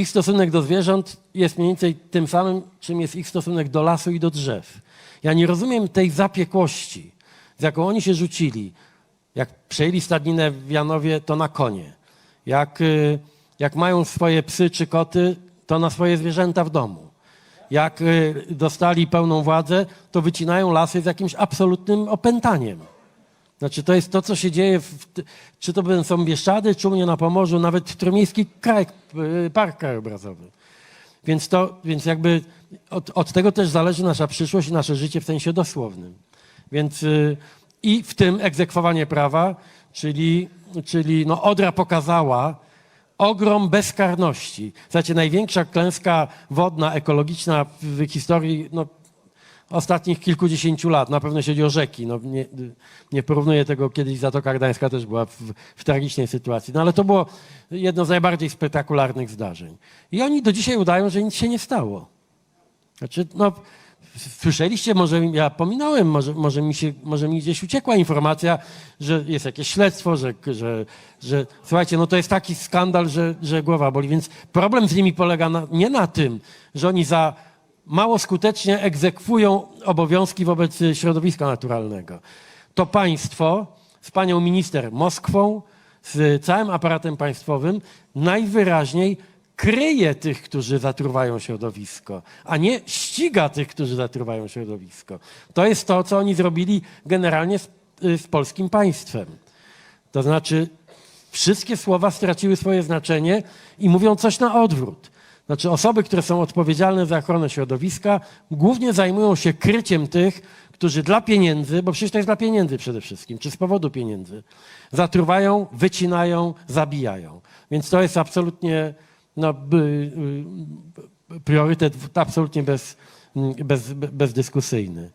ich stosunek do zwierząt jest mniej więcej tym samym, czym jest ich stosunek do lasu i do drzew. Ja nie rozumiem tej zapiekłości, z jaką oni się rzucili. Jak przejęli stadninę w Janowie, to na konie. Jak, y, jak mają swoje psy czy koty, to na swoje zwierzęta w domu. Jak y, dostali pełną władzę, to wycinają lasy z jakimś absolutnym opętaniem. Znaczy, to jest to, co się dzieje, w, czy to są Bieszczady, czy u mnie na Pomorzu, nawet Trójmiejski kraj, y, Park Krajobrazowy. Więc, to, więc jakby od, od tego też zależy nasza przyszłość i nasze życie w sensie dosłownym. Więc y, i w tym egzekwowanie prawa, czyli, czyli no Odra pokazała ogrom bezkarności. Znaczy największa klęska wodna, ekologiczna w historii no, ostatnich kilkudziesięciu lat, na pewno chodzi o rzeki. No, nie, nie porównuję tego, kiedyś Zatoka Gdańska też była w, w tragicznej sytuacji. No ale to było jedno z najbardziej spektakularnych zdarzeń. I oni do dzisiaj udają, że nic się nie stało. Znaczy, no, słyszeliście, może ja pominąłem, może, może, mi się, może mi gdzieś uciekła informacja, że jest jakieś śledztwo, że, że, że słuchajcie, no to jest taki skandal, że, że głowa boli. Więc problem z nimi polega na, nie na tym, że oni za mało skutecznie egzekwują obowiązki wobec środowiska naturalnego. To państwo z panią minister Moskwą, z całym aparatem państwowym najwyraźniej kryje tych, którzy zatruwają środowisko, a nie ściga tych, którzy zatruwają środowisko. To jest to, co oni zrobili generalnie z, z polskim państwem. To znaczy, wszystkie słowa straciły swoje znaczenie i mówią coś na odwrót. Znaczy, osoby, które są odpowiedzialne za ochronę środowiska, głównie zajmują się kryciem tych, którzy dla pieniędzy, bo przecież to jest dla pieniędzy przede wszystkim, czy z powodu pieniędzy, zatruwają, wycinają, zabijają. Więc to jest absolutnie no, y, priorytet absolutnie bez, bez, bezdyskusyjny.